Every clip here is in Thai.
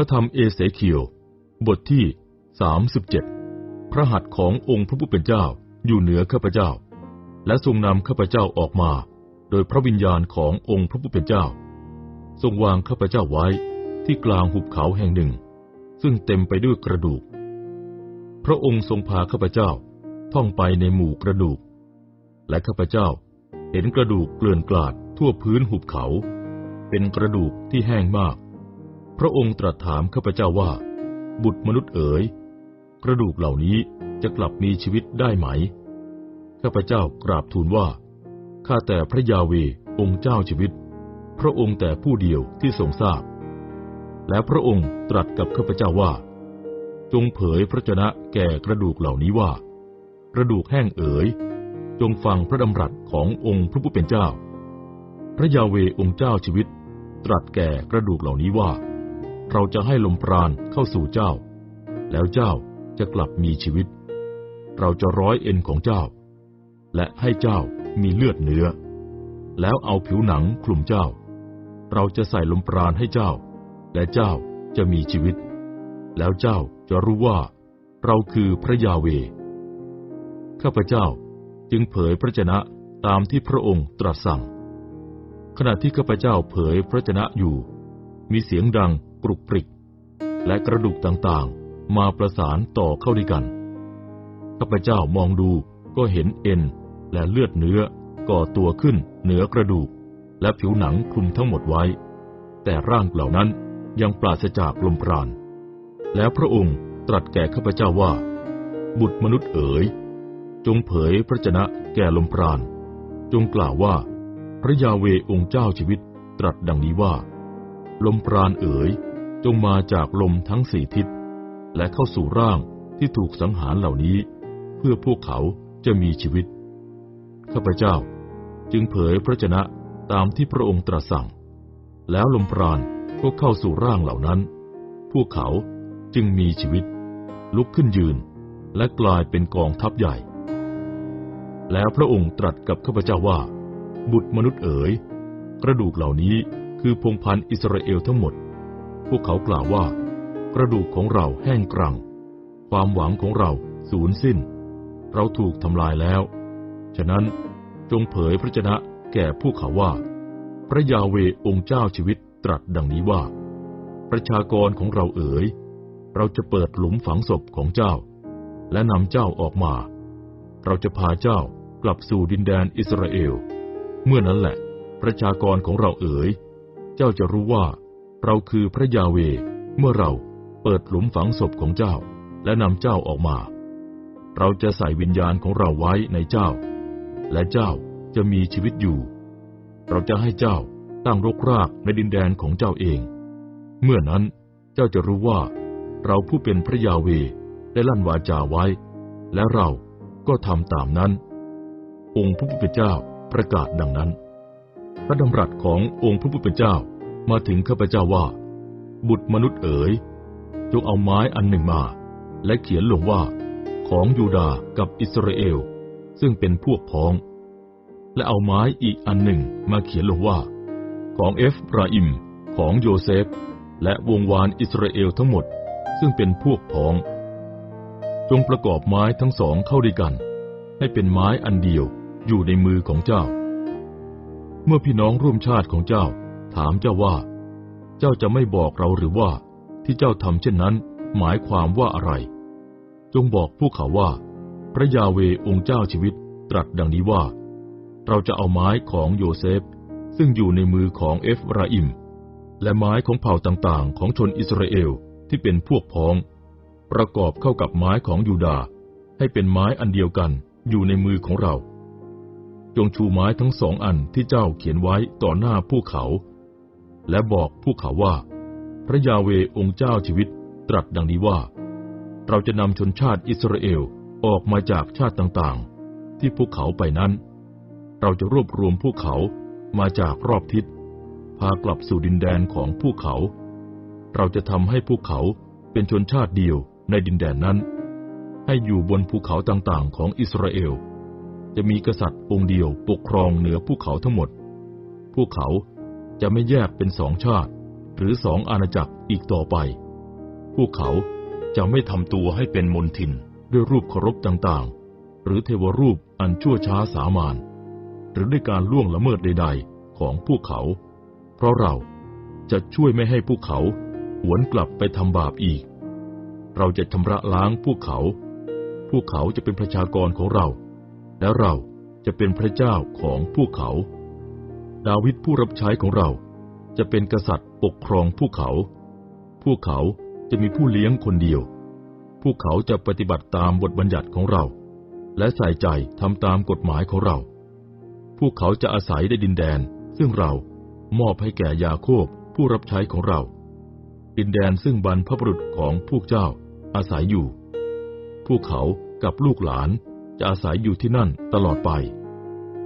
ระธรรมเอเสเคียว บทที่ 37 พระหัตถ์ขององค์พระผู้เป็นเจ้าอยู่เหนือข้าพเจ้า และทรงนำข้าพเจ้าออกมา โดยพระวิญญาณขององค์พระผู้เป็นเจ้า ทรงวางข้าพเจ้าไว้ที่กลางหุบเขาแห่งหนึ่ง ซึ่งเต็มไปด้วยกระดูก พระองค์ทรงพาข้าพเจ้าท่องไปในหมู่กระดูก และข้าพเจ้าเห็นกระดูกเกลื่อนกลาดทั่วพื้นหุบเขา เป็นกระดูกที่แห้งมาก พระองค์ตรัสถามข้าพเจ้าว่า บุตรมนุษย์เอ๋ย กระดูกเหล่านี้จะกลับมีชีวิตได้ไหม ข้าพเจ้ากราบทูลว่า ข้าแต่พระยาเวองค์เจ้าชีวิต พระองค์แต่ผู้เดียวที่ทรงทราบ แล้วพระองค์ตรัสกับข้าพเจ้าว่า จงเผยพระชนะแก่กระดูกเหล่านี้ว่า กระดูกแห้งเอ๋ย จงฟังพระดำรัสขององค์พระผู้เป็นเจ้า พระยาเวองค์เจ้าชีวิต ตรัสแก่กระดูกเหล่านี้ว่า เราจะให้ลมปราณเข้าสู่เจ้า แล้วเจ้าจะกลับมีชีวิต เราจะร้อยเอ็นของเจ้า และให้เจ้ามีเลือดเนื้อ แล้วเอาผิวหนังคลุมเจ้า เราจะใส่ลมปราณให้เจ้า และเจ้าจะมีชีวิต แล้วเจ้าจะรู้ว่า เราคือพระยาเว ข้าพเจ้าจึงเผยพระชนะตามที่พระองค์ตรัสสั่ง ขณะที่ข้าพเจ้าเผยพระชนะอยู่ มีเสียงดัง กรุกกริกและกระดูกต่างๆ มาประสานต่อเข้าด้วยกัน ข้าพเจ้ามองดูก็เห็นเอ็นและเลือดเนื้อก่อตัวขึ้นเหนือกระดูก และผิวหนังคลุมทั้งหมดไว้ แต่ร่างเหล่านั้นยังปราศจากลมปราณ แล้วพระองค์ตรัสแก่ข้าพเจ้าว่า บุตรมนุษย์เอ๋ย จงเผยพระชนะแก่ลมปราณ จงกล่าวว่า พระยาเวองค์เจ้าชีวิตตรัสดังนี้ว่า ลมปราณเอ๋ย จงมาจากลมทั้งสี่ทิศ และเข้าสู่ร่างที่ถูกสังหารเหล่านี้ เพื่อพวกเขาจะมีชีวิต ข้าพเจ้าจึงเผยพระชนะตามที่พระองค์ตรัสสั่ง แล้วลมปราณก็เข้าสู่ร่างเหล่านั้น พวกเขาจึงมีชีวิต ลุกขึ้นยืน และกลายเป็นกองทัพใหญ่ แล้วพระองค์ตรัสกับข้าพเจ้าว่า บุตรมนุษย์เอ๋ย กระดูกเหล่านี้คือพงพันธ์อิสราเอลทั้งหมด พวกเขากล่าวว่า กระดูกของเราแห้งกรัง ความหวังของเราสูญสิ้น เราถูกทำลายแล้ว ฉะนั้นจงเผยพระชนะแก่พวกเขาว่า พระยาเวองค์เจ้าชีวิตตรัสดังนี้ว่า ประชากรของเราเอ๋ย เราจะเปิดหลุมฝังศพของเจ้า และนำเจ้าออกมา เราจะพาเจ้ากลับสู่ดินแดนอิสราเอล เมื่อนั้นแหละ ประชากรของเราเอ๋ย เจ้าจะรู้ว่า เราคือพระยาเว เมื่อเราเปิดหลุมฝังศพของเจ้า และนำเจ้าออกมา เราจะใส่วิญญาณของเราไว้ในเจ้า และเจ้าจะมีชีวิตอยู่ เราจะให้เจ้าตั้งรกรากในดินแดนของเจ้าเอง เมื่อนั้นเจ้าจะรู้ว่า เราผู้เป็นพระยาเวได้ลั่นวาจาไว้ และเราก็ทำตามนั้น องค์พระผู้เป็นเจ้าประกาศดังนั้น พระดำรัสขององค์พระผู้เป็นเจ้า มาถึงข้าพเจ้าว่า บุตรมนุษย์เอ๋ย จงเอาไม้อันหนึ่งมา และเขียนลงว่า ของยูดากับอิสราเอล ซึ่งเป็นพวกพ้อง และเอาไม้อีกอันหนึ่งมาเขียนลงว่า ของเอฟราอิม ของโยเซฟ และวงวานอิสราเอลทั้งหมด ซึ่งเป็นพวกพ้อง จงประกอบไม้ทั้งสองเข้าด้วยกัน ให้เป็นไม้อันเดียวอยู่ในมือของเจ้า เมื่อพี่น้องร่วมชาติของเจ้า ถามเจ้าว่า เจ้าจะไม่บอกเราหรือว่า ที่เจ้าทำเช่นนั้น หมายความว่าอะไร จงบอกพวกเขาว่า พระยาเวองค์เจ้าชีวิตตรัสดังนี้ว่า เราจะเอาไม้ของโยเซฟ ซึ่งอยู่ในมือของเอฟราอิม และไม้ของเผ่าต่างๆ ของชนอิสราเอลที่เป็นพวกพ้อง ประกอบเข้ากับไม้ของยูดา ให้เป็นไม้อันเดียวกันอยู่ในมือของเราจงชูไม้ทั้งสองอันที่เจ้าเขียนไว้ต่อหน้าผู้เขา และบอกผู้เขาว่า พระยาเวองค์เจ้าชีวิตตรัสดังนี้ว่า เราจะนำชนชาติอิสราเอลออกมาจากชาติต่างๆ ที่พวกเขาไปนั้น เราจะรวบรวมพวกเขามาจากรอบทิศ พากลับสู่ดินแดนของพวกเขา เราจะทำให้พวกเขาเป็นชนชาติเดียวในดินแดนนั้น ให้อยู่บนภูเขาต่างๆ ของอิสราเอล จะมีกษัตริย์องค์เดียวปกครองเหนือภูเขาทั้งหมด พวกเขา จะไม่แยกเป็นสองชาติ หรือสองอาณาจักรอีกต่อไป พวกเขาจะไม่ทำตัวให้เป็นมนทินด้วยรูปเคารพต่างๆ หรือเทวรูปอันชั่วช้าสามานหรือด้วยการล่วงละเมิดใด ๆ ของพวกเขา เพราะเราจะช่วยไม่ให้พวกเขาหวนกลับไปทำบาปอีก เราจะชำระล้างพวกเขา พวกเขาจะเป็นประชากรของเรา และเราจะเป็นพระเจ้าของพวกเขา ดาวิดผู้รับใช้ของเรา จะเป็นกษัตริย์ปกครองพวกเขา พวกเขาจะมีผู้เลี้ยงคนเดียว พวกเขาจะปฏิบัติตามบทบัญญัติของเรา และใส่ใจทำตามกฎหมายของเรา พวกเขาจะอาศัยในดินแดน ซึ่งเรามอบให้แก่ยาโคบผู้รับใช้ของเรา ดินแดนซึ่งบรรพบุรุษของพวกเจ้าอาศัยอยู่ พวกเขากับลูกหลานจะอาศัยอยู่ที่นั่นตลอดไป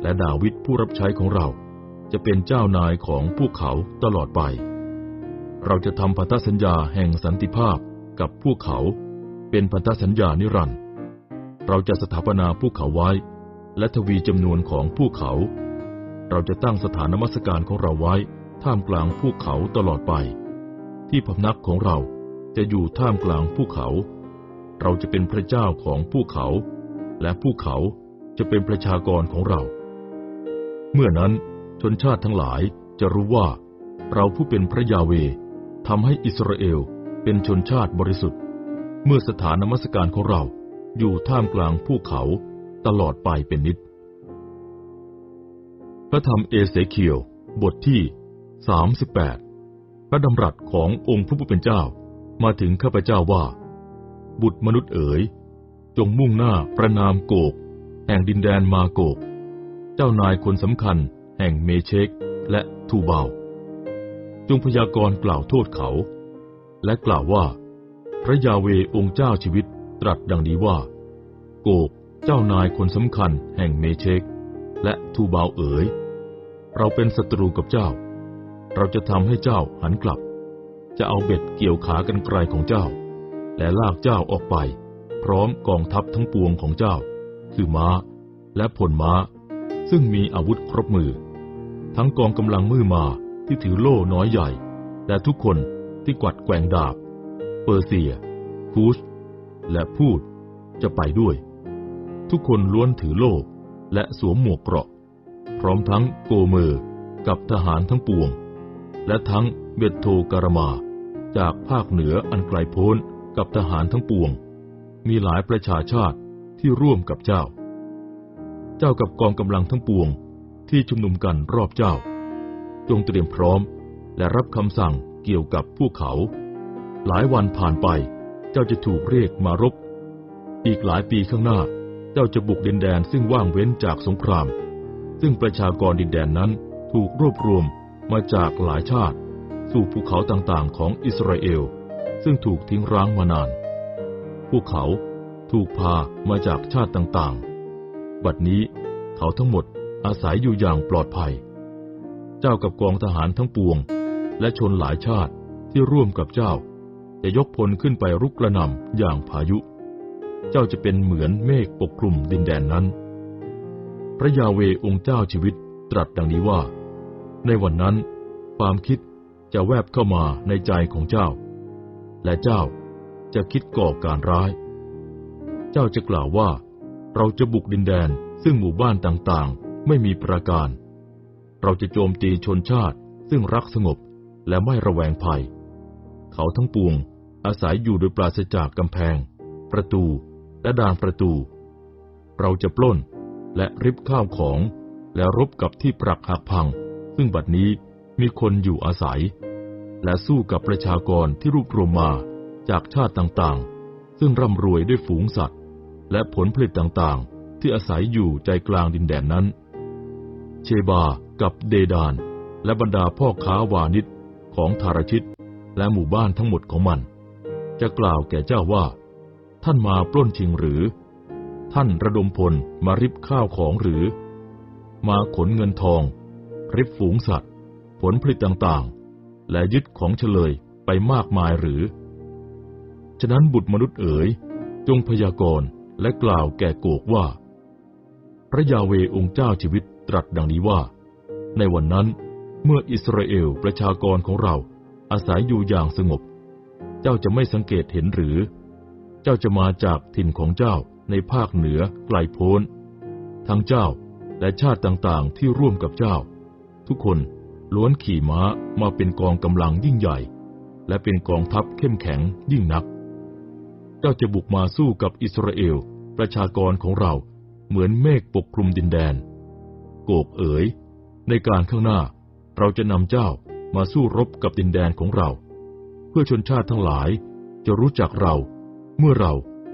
และดาวิดผู้รับใช้ของเรา จะเป็นเจ้านายของพวกเขาตลอดไป เราจะทำพันธสัญญาแห่งสันติภาพกับพวกเขาเป็นพันธสัญญานิรันดร์เราจะสถาปนาพวกเขาไว้ และทวีจำนวนของพวกเขา เราจะตั้งสถานนมัสการของเราไว้ ท่ามกลางพวกเขาตลอดไป ที่พำนักของเราจะอยู่ท่ามกลางพวกเขา เราจะเป็นพระเจ้าของพวกเขา และพวกเขาจะเป็นประชากรของเรา เมื่อนั้น ชนชาติทั้งหลายจะรู้ว่า เราผู้เป็นพระยาเวทำให้อิสราเอลเป็นชนชาติบริสุทธิ์ เมื่อสถานนมัสการของเราอยู่ท่ามกลางภูเขาตลอดไปเป็นนิด พระธรรมเอเสเคียวบทที่ 38 พระดำรัสขององค์พระผู้เป็นเจ้ามาถึงข้าพเจ้าว่า บุตรมนุษย์เอ๋ย จงมุ่งหน้าประนามโกก แห่งดินแดนมาโกก เจ้านายคนสำคัญ แห่งเมเชกและทูเบา จงพยากรณ์กล่าวโทษเขา และกล่าวว่า พระยาเวองค์เจ้าชีวิตตรัสดังนี้ว่า โกกเจ้านายคนสำคัญแห่งเมเชกและทูเบาเอ๋ย เราเป็นศัตรูกับเจ้า เราจะทำให้เจ้าหันกลับ จะเอาเบ็ดเกี่ยวขากันไกลของเจ้า และลากเจ้าออกไป พร้อมกองทัพทั้งปวงของเจ้า คือม้า และผลม้า ซึ่งมีอาวุธครบมือ ทั้งกองกำลังมือมาที่ถือโล่น้อยใหญ่ และทุกคนที่กวัดแกว่งดาบ เปอร์เซีย คูช และพูดจะไปด้วย ทุกคนล้วนถือโล่และสวมหมวกเกราะ พร้อมทั้งโกเมอร์กับทหารทั้งปวง และทั้งเบตโทการมา จากภาคเหนืออันไกลโพ้นกับทหารทั้งปวง มีหลายประชาชาติที่ร่วมกับเจ้า เจ้ากับกองกำลังทั้งปวง ที่ชุมนุมกันรอบเจ้า จงเตรียมพร้อม และรับคำสั่งเกี่ยวกับพวกเขา หลายวันผ่านไป เจ้าจะถูกเรียกมารบ อีกหลายปีข้างหน้า เจ้าจะบุกดินแดนซึ่งว่างเว้นจากสงคราม ซึ่งประชากรดินแดนนั้นถูกรวบรวมมาจากหลายชาติ สู่ภูเขาต่างๆ ของอิสราเอล ซึ่งถูกทิ้งร้างมานาน พวกเขาถูกพามาจากชาติต่างๆ บัดนี้เขาทั้งหมด อาศัยอยู่อย่างปลอดภัย เจ้ากับกองทหารทั้งปวง และชนหลายชาติที่ร่วมกับเจ้า จะยกพลขึ้นไปรุกกระนำอย่างพายุ เจ้าจะเป็นเหมือนเมฆปกคลุมดินแดนนั้น พระยาเวองค์เจ้าชีวิตตรัสดังนี้ว่า ในวันนั้น ความคิดจะแวบเข้ามาในใจของเจ้า และเจ้าจะคิดก่อการร้าย เจ้าจะกล่าวว่า เราจะบุกดินแดนซึ่งหมู่บ้านต่าง ไม่มีประการ เราจะโจมตีชนชาติซึ่งรักสงบและไม่ระแวงภัย เขาทั้งปวงอาศัยอยู่โดยปราศจากกำแพง ประตูและด่านประตู เราจะปล้นและริบข้าวของและรบกับที่ปรักหักพัง ซึ่งบัดนี้มีคนอยู่อาศัย และสู้กับประชากรที่รวบรวมมาจากชาติต่างๆ ซึ่งร่ำรวยด้วยฝูงสัตว์ และผลผลิตต่างๆ ที่อาศัยอยู่ใจกลางดินแดนนั้น เชบากับเดดาน และบรรดาพ่อค้าวานิชของทารชิต และหมู่บ้านทั้งหมดของมัน จะกล่าวแก่เจ้าว่า ท่านมาปล้นชิงหรือ ท่านระดมพลมาริบข้าวของหรือ มาขนเงินทอง ริบฝูงสัตว์ ผลผลิตต่างๆ และยึดของเฉลยไปมากมายหรือ ฉะนั้นบุตรมนุษย์เอ๋ย จงพยากรณ์และกล่าวแก่โกกว่า ระยาเวองค์เจ้าชีวิตตรัสดังนี้ว่า ในวันนั้น เมื่ออิสราเอลประชากรของเราอาศัยอยู่อย่างสงบ เจ้าจะไม่สังเกตเห็นหรือ เจ้าจะมาจากถิ่นของเจ้าในภาคเหนือไกลโพ้น ทั้งเจ้าและชาติต่างๆที่ร่วมกับเจ้า ทุกคนล้วนขี่ม้ามาเป็นกองกำลังยิ่งใหญ่ และเป็นกองทัพเข้มแข็งยิ่งนัก เจ้าจะบุกมาสู้กับอิสราเอลประชากรของเรา เหมือนเมฆปกคลุมดินแดน โกกเอ๋ย ในการข้างหน้าเราจะนำเจ้ามาสู้รบกับดินแดนของเรา เพื่อชนชาติทั้งหลายจะรู้จักเราเมื่อเรา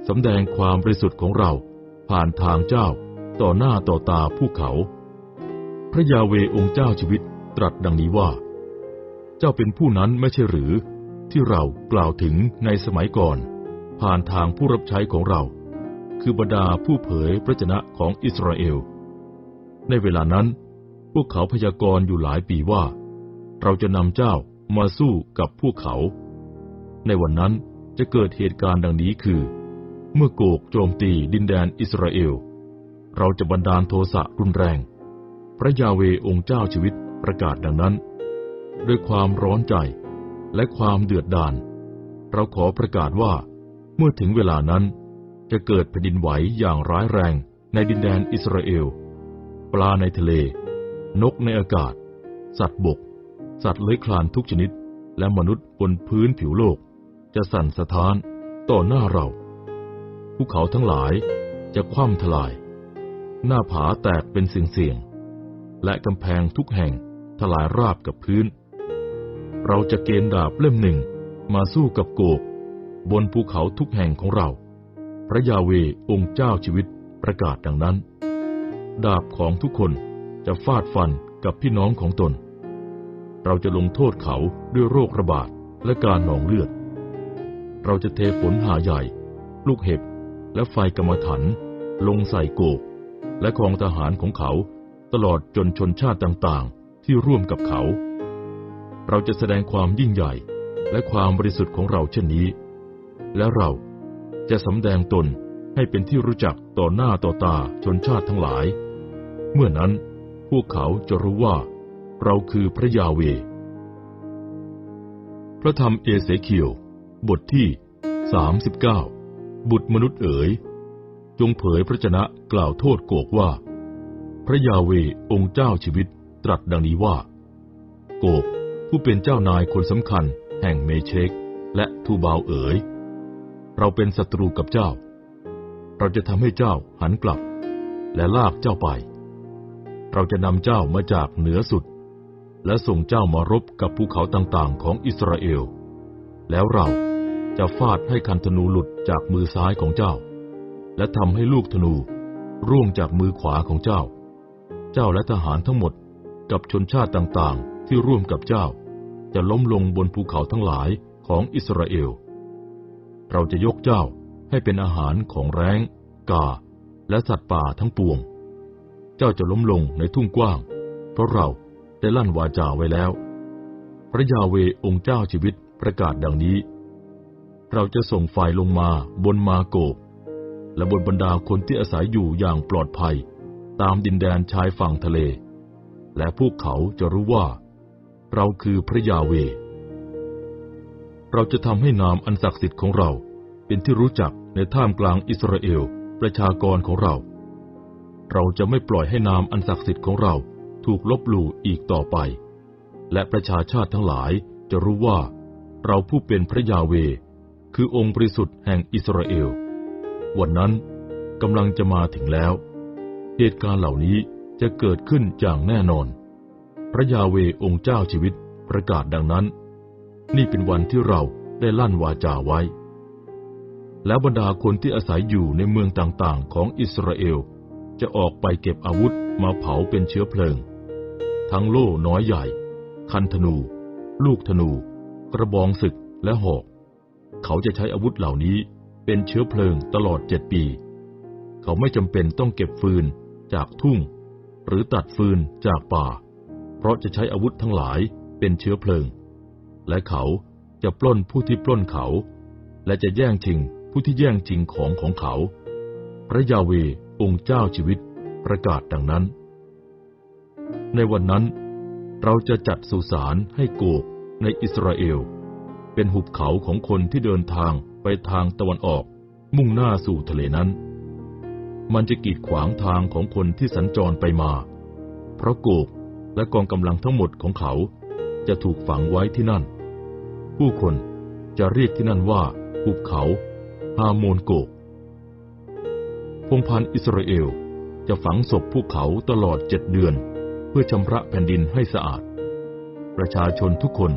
สำแดงความบริสุทธิ์ของเราผ่านทางเจ้าต่อหน้าต่อตาผู้เขา พระยาเวองค์เจ้าชีวิตตรัสดังนี้ว่า เจ้าเป็นผู้นั้นไม่ใช่หรือ ที่เรากล่าวถึงในสมัยก่อน ผ่านทางผู้รับใช้ของเรา คือบรรดาผู้เผยพระชนะของอิสราเอล ในเวลานั้น พวกเขาพยากรณ์อยู่หลายปีว่า เราจะนำเจ้ามาสู้กับพวกเขา ในวันนั้นจะเกิดเหตุการณ์ดังนี้คือ เมื่อโกกโจมตีดินแดนอิสราเอล เราจะบันดาลโทสะรุนแรง พระยาเวองค์เจ้าชีวิตประกาศดังนั้น ด้วยความร้อนใจและความเดือดดาล เราขอประกาศว่า เมื่อถึงเวลานั้น จะเกิดแผ่นดินไหวอย่างร้ายแรงในดินแดนอิสราเอล ปลาในทะเล นกในอากาศ สัตว์บก สัตว์เลื้อยคลานทุกชนิด และมนุษย์บนพื้นผิวโลก จะสั่นสะท้านต่อหน้าเรา ภูเขาทั้งหลายจะคว่ำทลาย หน้าผาแตกเป็นเสียงๆ และกำแพงทุกแห่งทลายราบกับพื้น เราจะเกณฑ์ดาบเล่มหนึ่งมาสู้กับโกกบนภูเขาทุกแห่งของเรา พระยาเวองค์เจ้าชีวิตประกาศดังนั้น ดาบของทุกคนจะฟาดฟันกับพี่น้องของตน เราจะลงโทษเขาด้วยโรคระบาดและการหนองเลือด เราจะเทฝนหาใหญ่ ลูกเห็บและไฟกรรมถันลงใส่โกก และกองทหารของเขาตลอดจนชนชาติต่างๆ ที่ร่วมกับเขา เราจะแสดงความยิ่งใหญ่และความบริสุทธิ์ของเราเช่นนี้ และเรา จะสำแดงตนให้เป็นที่รู้จักต่อหน้าต่อตาชนชาติทั้งหลาย เมื่อนั้นพวกเขาจะรู้ว่า เราคือพระยาเว พระธรรมเอเสเคียว บทที่ 39 บุตรมนุษย์เอ๋ย จงเผยพระชนะกล่าวโทษโกกว่า พระยาเวองค์เจ้าชีวิตตรัสดังนี้ว่า โกกผู้เป็นเจ้านายคนสำคัญแห่งเมเชกและทูบาวเอ๋ย เราเป็นศัตรูกับเจ้า เราจะทำให้เจ้าหันกลับ และลากเจ้าไป เราจะนำเจ้ามาจากเหนือสุด และส่งเจ้ามารบกับภูเขาต่างๆ ของอิสราเอล แล้วเราจะฟาดให้คันธนูหลุดจากมือซ้ายของเจ้า และทำให้ลูกธนูร่วงจากมือขวาของเจ้า เจ้าและทหารทั้งหมดกับชนชาติต่างๆ ที่ร่วมกับเจ้า จะล้มลงบนภูเขาทั้งหลายของอิสราเอล เราจะยกเจ้าให้เป็นอาหารของแร้ง กา และสัตว์ป่าทั้งปวง เจ้าจะล้มลงในทุ่งกว้าง เพราะเราได้ลั่นวาจาไว้แล้ว พระยาเวองค์เจ้าชีวิตประกาศดังนี้ เราจะส่งไฟลงมาบนมาโกกและบนบรรดาคนที่อาศัยอยู่อย่างปลอดภัย ตามดินแดนชายฝั่งทะเล และพวกเขาจะรู้ว่า เราคือพระยาเว เราจะทำให้นามอันศักดิ์สิทธิ์ของเรา เป็นที่รู้จักในท่ามกลางอิสราเอลประชากรของเรา เราจะไม่ปล่อยให้นามอันศักดิ์สิทธิ์ของเราถูกลบหลู่อีกต่อไป และประชาชาติทั้งหลายจะรู้ว่า เราผู้เป็นพระยาเว คือองค์บริสุทธิ์แห่งอิสราเอล วันนั้นกำลังจะมาถึงแล้ว เหตุการณ์เหล่านี้จะเกิดขึ้นอย่างแน่นอน พระยาเวองค์เจ้าชีวิตประกาศดังนั้น นี่เป็นวันที่เราได้ลั่นวาจาไว้ แล้วบรรดาคนที่อาศัยอยู่ในเมืองต่างๆ ของอิสราเอล จะออกไปเก็บอาวุธมาเผาเป็นเชื้อเพลิง ทั้งโล่น้อยใหญ่ คันธนู ลูกธนู กระบองศึกและหอก เขาจะใช้อาวุธเหล่านี้เป็นเชื้อเพลิงตลอดเจ็ดปี เขาไม่จำเป็นต้องเก็บฟืนจากทุ่ง หรือตัดฟืนจากป่า เพราะจะใช้อาวุธทั้งหลายเป็นเชื้อเพลิง และเขาจะปล้นผู้ที่ปล้นเขา และจะแย่งชิงผู้ที่แย่งชิงของของเขา พระยาเวองค์เจ้าชีวิตประกาศดังนั้น ในวันนั้น เราจะจัดสุสานให้โกกในอิสราเอล เป็นหุบเขาของคนที่เดินทางไปทางตะวันออก มุ่งหน้าสู่ทะเลนั้น มันจะกีดขวางทางของคนที่สัญจรไปมา เพราะโกกและกองกำลังทั้งหมดของเขาจะถูกฝังไว้ที่นั่น ผู้คนจะเรียกที่นั่นว่าหุบเขาฮาโมนโกพงพันอิสราเอลจะฝังศพภูเขาตลอดเจ็ดเดือน เพื่อชำระแผ่นดินให้สะอาด ประชาชนทุกคน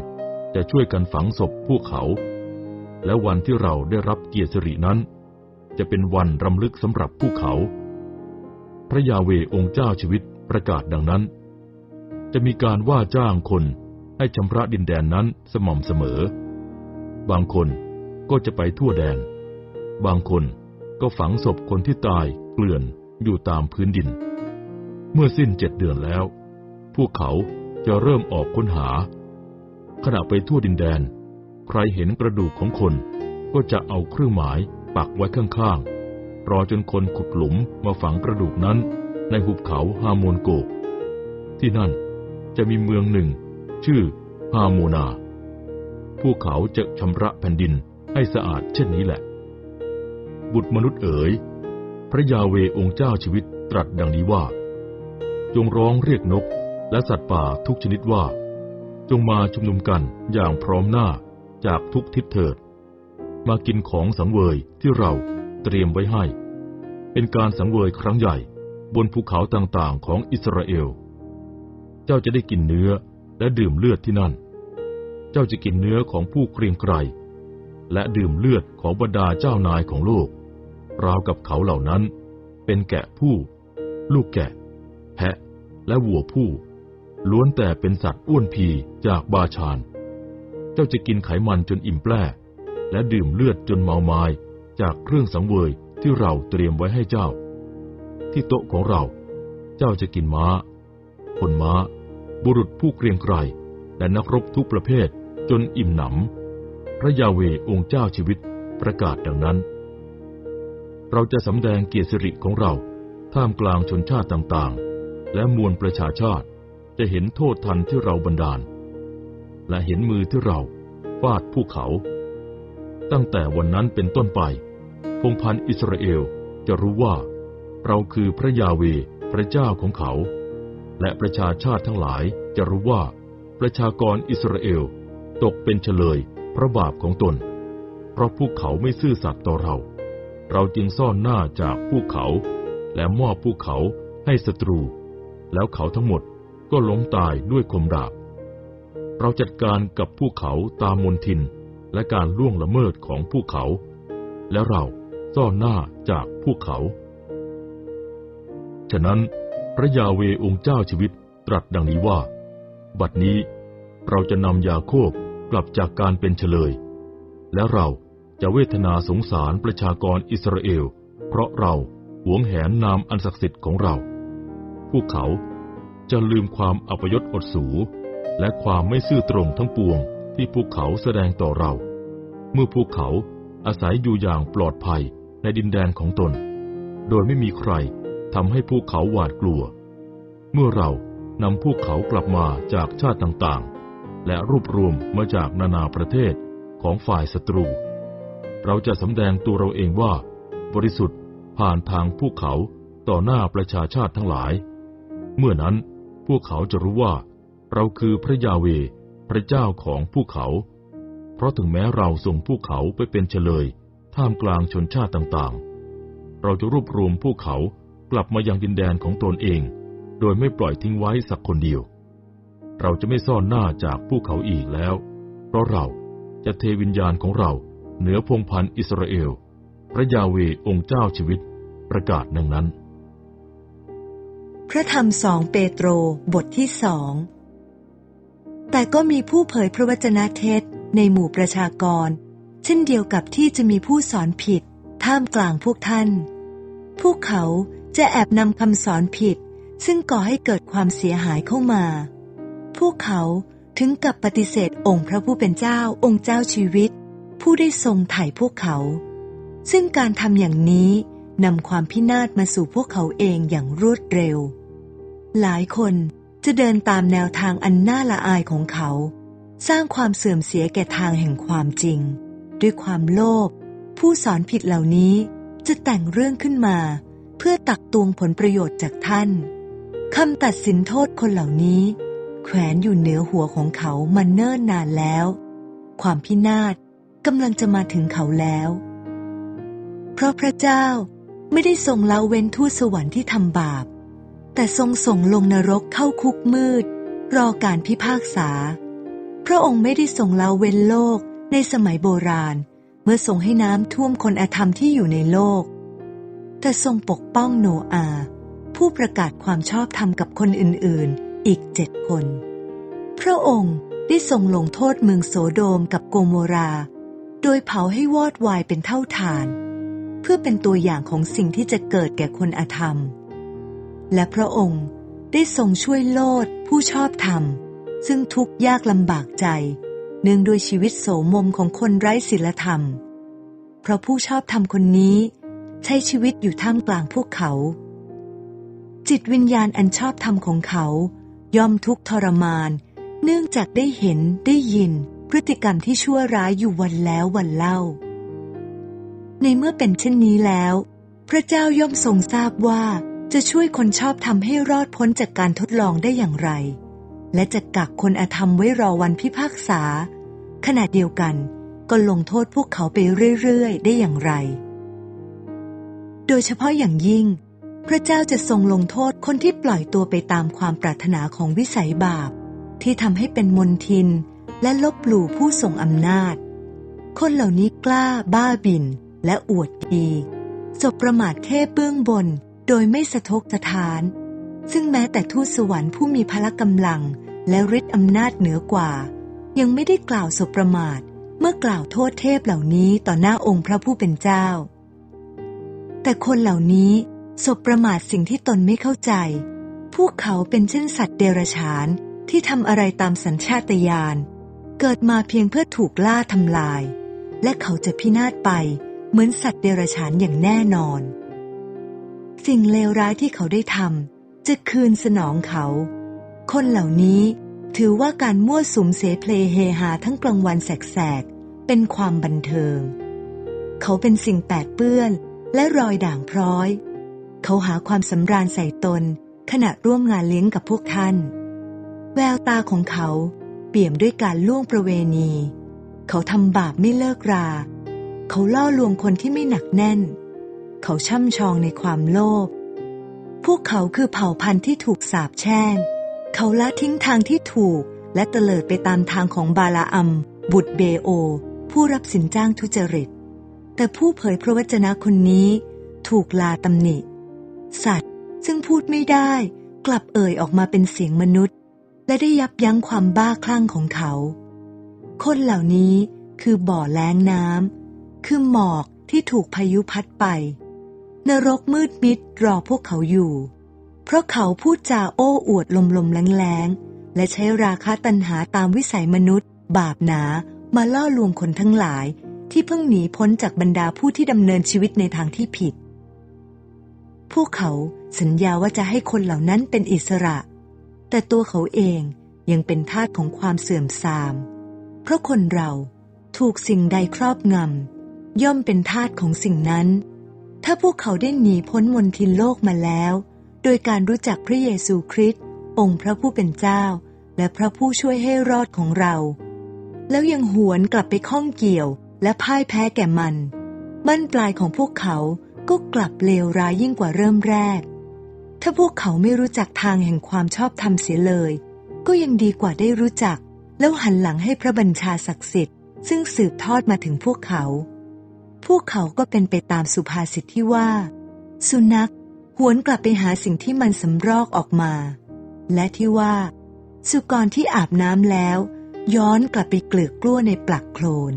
จะช่วยกันฝังศพพวกเขา และวันที่เราได้รับเกียรติสิรินั้น จะเป็นวันรำลึกสำหรับภูเขา พระยาเวองค์เจ้าชีวิตประกาศดังนั้น จะมีการว่าจ้างคน ให้ชำระดินแดนนั้นสม่ำเสมอ บางคนก็จะไปทั่วแดน บางคนก็ฝังศพคนที่ตายเกลื่อนอยู่ตามพื้นดิน เมื่อสิ้นเจ็ดเดือนแล้ว พวกเขาจะเริ่มออกค้นหา ขณะไปทั่วดินแดน ใครเห็นกระดูกของคนก็จะเอาเครื่องหมายปักไว้ข้างๆ รอจนคนขุดหลุมมาฝังกระดูกนั้นในหุบเขาฮาโมนโกก ที่นั่นจะมีเมืองหนึ่ง ชื่อฮาโมนาพวกเขาจะชำระแผ่นดินให้สะอาดเช่นนี้แหละ บุตรมนุษย์เอ๋ย พระยาเวองค์เจ้าชีวิตตรัสดังนี้ว่า จงร้องเรียกนกและสัตว์ป่าทุกชนิดว่า จงมาชุมนุมกันอย่างพร้อมหน้าจากทุกทิศเถิด มากินของสังเวยที่เราเตรียมไว้ให้ เป็นการสังเวยครั้งใหญ่บนภูเขาต่างๆของอิสราเอล เจ้าจะได้กินเนื้อ และดื่มเลือดที่นั่น เจ้าจะกินเนื้อของผู้เกรียงไกร และดื่มเลือดของบรรดาเจ้านายของโลก ราวกับเขาเหล่านั้น เป็นแกะผู้ ลูกแกะ แพะ และวัวผู้ ล้วนแต่เป็นสัตว์อ้วนพีจากบาชาน เจ้าจะกินไขมันจนอิ่มแปร่และดื่มเลือดจนเมาไมา้จากเครื่องสังเวยที่เราเตรียมไว้ให้เจ้า ที่โต๊ะของเรา เจ้าจะกินม้า คนม้า บุรุษผู้เกรียงไกรและนักรบทุกประเภทจนอิ่มหนำ พระยาเวองค์เจ้าชีวิตประกาศดังนั้น เราจะสำแดงเกียรติสิริของเราท่ามกลางชนชาติต่างๆ และมวลประชาชาติจะเห็นโทษทันที่เราบันดาล และเห็นมือที่เราฟาดภูเขา ตั้งแต่วันนั้นเป็นต้นไป พงพันอิสราเอลจะรู้ว่า เราคือพระยาเวพระเจ้าของเขา และประชาชาติทั้งหลายจะรู้ว่า ประชากรอิสราเอลตกเป็นเฉลยพระบาปของตน เพราะพวกเขาไม่ซื่อสัตย์ต่อเรา เราจึงซ่อนหน้าจากพวกเขา และมอบพวกเขาให้ศัตรู แล้วเขาทั้งหมดก็ล้มตายด้วยคมดาบ เราจัดการกับพวกเขาตามมนทินและการล่วงละเมิดของพวกเขา และเราซ่อนหน้าจากพวกเขา ฉะนั้น พระยาเวองค์เจ้าชีวิตตรัสดังนี้ว่า บัดนี้เราจะนำยาโคบกลับจากการเป็นเฉลย และเราจะเวทนาสงสารประชากรอิสราเอล เพราะเราหวงแหนนามอันศักดิ์สิทธิ์ของเรา พวกเขาจะลืมความอัปยศอดสู และความไม่ซื่อตรงทั้งปวงที่พวกเขาแสดงต่อเรา เมื่อพวกเขาอาศัยอยู่อย่างปลอดภัยในดินแดนของตน โดยไม่มีใคร ทำให้พวกเขาหวาดกลัว เมื่อเรานำพวกเขากลับมาจากชาติต่างๆ และรวบรวมมาจากนานาประเทศของฝ่ายศัตรู เราจะสำแดงตัวเราเองว่า บริสุทธิ์ผ่านทางพวกเขาต่อหน้าประชาชาติทั้งหลาย เมื่อนั้นพวกเขาจะรู้ว่า เราคือพระยาเว พระเจ้าของพวกเขา เพราะถึงแม้เราส่งพวกเขาไปเป็นเฉลย ท่ามกลางชนชาติต่างๆ เราจะรวบรวมพวกเขา กลับมายังดินแดนของตนเอง โดยไม่ปล่อยทิ้งไว้สักคนเดียว เราจะไม่ซ่อนหน้าจากพวกเขาอีกแล้ว เพราะเราจะเทวิญญาณของเราเหนือพงพันอิสราเอล พระยาเวองค์เจ้าชีวิต ประกาศดังนั้น พระธรรมสองเปโตรบทที่สองแต่ก็มีผู้เผยพระวจนะเท็จในหมู่ประชากร เช่นเดียวกับที่จะมีผู้สอนผิด ท่ามกลางพวกท่าน พวกเขา จะแอบนำคำสอนผิด ซึ่งก่อให้เกิดความเสียหายเข้ามา พวกเขาถึงกับปฏิเสธองค์พระผู้เป็นเจ้าองค์เจ้าชีวิต ผู้ได้ทรงไถ่พวกเขา ซึ่งการทำอย่างนี้นำความพินาศมาสู่พวกเขาเองอย่างรวดเร็ว หลายคนจะเดินตามแนวทางอันน่าละอายของเขา สร้างความเสื่อมเสียแก่ทางแห่งความจริง ด้วยความโลภผู้สอนผิดเหล่านี้จะแต่งเรื่องขึ้นมาเพื่อตักตวงผลประโยชน์จากท่านคำตัดสินโทษคนเหล่านี้ แขวนอยู่เหนือหัวของเขามาเนิ่นนานแล้ว ความพินาศกำลังจะมาถึงเขาแล้ว เพราะพระเจ้าไม่ได้ทรงละเว้นทูตสวรรค์ที่ทำบาป แต่ทรงส่งลงนรกเข้าคุกมืด รอการพิพากษา พระองค์ไม่ได้ทรงละเว้นโลกในสมัยโบราณ เมื่อทรงให้น้ำท่วมคนอธรรมที่อยู่ในโลก แต่ทรงปกป้องโนอา ผู้ประกาศความชอบธรรมกับคนอื่นๆ อีกเจ็ดคน พระองค์ได้ทรงลงโทษเมืองโสโดมกับโกโมรา โดยเผาให้วอดวายเป็นเท่าฐาน เพื่อเป็นตัวอย่างของสิ่งที่จะเกิดแก่คนอธรรม และพระองค์ได้ทรงช่วยโลดผู้ชอบธรรม ซึ่งทุกข์ยากลำบากใจ เนื่องด้วยชีวิตโสมมของคนไร้ศีลธรรม เพราะผู้ชอบธรรมคนนี้ ใช้ชีวิตอยู่ท่ามกลางพวกเขา จิตวิญญาณอันชอบธรรมของเขา ย่อมทุกทรมาน เนื่องจากได้เห็นได้ยิน พฤติกรรมที่ชั่วร้ายอยู่วันแล้ววันเล่า ในเมื่อเป็นเช่นนี้แล้ว พระเจ้าย่อมทรงทราบว่าจะช่วยคนชอบทำให้รอดพ้นจากการทดลองได้อย่างไร และจะกักคนอธรรมไว้รอวันพิพากษา ขณะเดียวกันก็ลงโทษพวกเขาไปเรื่อย ๆ ได้อย่างไร โดยเฉพาะอย่างยิ่ง พระเจ้าจะทรงลงโทษคนที่ปล่อยตัวไปตามความปรารถนาของวิสัยบาป ที่ทำให้เป็นมนทิน และลบหลู่ผู้ทรงอำนาจ คนเหล่านี้กล้าบ้าบินและอวดดีสบประมาทเทพเบื้องบนโดยไม่สะทกสะท้าน ซึ่งแม้แต่ทูตสวรรค์ผู้มีพละกำลัง และฤทธิ์อำนาจเหนือกว่า ยังไม่ได้กล่าวสบประมาท เมื่อกล่าวโทษเทพเหล่านี้ต่อหน้าองค์พระผู้เป็นเจ้า แต่คนเหล่านี้สบประมาทสิ่งที่ตนไม่เข้าใจ พวกเขาเป็นเช่นสัตว์เดรัจฉานที่ทำอะไรตามสัญชาตญาณ เกิดมาเพียงเพื่อถูกล่าทำลาย และเขาจะพินาศไปเหมือนสัตว์เดรัจฉานอย่างแน่นอน สิ่งเลวร้ายที่เขาได้ทำจะคืนสนองเขา คนเหล่านี้ถือว่าการมั่วสุมเสเพลเฮฮาทั้งกลางวันแสกๆเป็นความบันเทิง เขาเป็นสิ่งแปดเปื้อน และรอยด่างพร้อย เขาหาความสำราญใส่ตน ขณะร่วมงานเลี้ยงกับพวกท่าน แววตาของเขาเปี่ยมด้วยการล่วงประเวณี เขาทำบาปไม่เลิกรา เขาล่อลวงคนที่ไม่หนักแน่น เขาช่ำชองในความโลภ พวกเขาคือเผ่าพันธุ์ที่ถูกสาปแช่ง เขาละทิ้งทางที่ถูกและเตลิดไปตามทางของบาลาอัม บุตรเบโอ ผู้รับสินจ้างทุจริต แต่ผู้เผยพระวจนะคนนี้ถูกลาตำหนิ สัตว์ซึ่งพูดไม่ได้กลับเอ่ยออกมาเป็นเสียงมนุษย์ และได้ยับยั้งความบ้าคลั่งของเขา คนเหล่านี้คือบ่อแล้งน้ำคือหมอกที่ถูกพายุพัดไป นรกมืดมิดรอพวกเขาอยู่ เพราะเขาพูดจาโอ้อวดลมลมแรงแรงและใช้ราคาตัณหาตามวิสัยมนุษย์ บาปหนามาล่อลวงคนทั้งหลาย ที่เพิ่งหนีพ้นจากบรรดาผู้ที่ดำเนินชีวิตในทางที่ผิด พวกเขาสัญญาว่าจะให้คนเหล่านั้นเป็นอิสระ แต่ตัวเขาเองยังเป็นทาสของความเสื่อมทราม เพราะคนเราถูกสิ่งใดครอบงำย่อมเป็นทาสของสิ่งนั้น ถ้าพวกเขาได้หนีพ้นมนทินโลกมาแล้ว โดยการรู้จักพระเยซูคริสต์องค์พระผู้เป็นเจ้า และพระผู้ช่วยให้รอดของเรา แล้วยังหวนกลับไปข้องเกี่ยว และพ่ายแพ้แก่มัน บั้นปลายของพวกเขาก็กลับเลวร้ายยิ่งกว่าเริ่มแรก ถ้าพวกเขาไม่รู้จักทางแห่งความชอบธรรมเสียเลย ก็ยังดีกว่าได้รู้จัก แล้วหันหลังให้พระบัญชาศักดิ์สิทธิ์ ซึ่งสืบทอดมาถึงพวกเขา พวกเขาก็เป็นไปตามสุภาษิตที่ว่า สุนัขหวนกลับไปหาสิ่งที่มันสำรอกออกมา และที่ว่า สุกรที่อาบน้ำแล้ว ย้อนกลับไปเกลือกกลั้วในปลักโคลน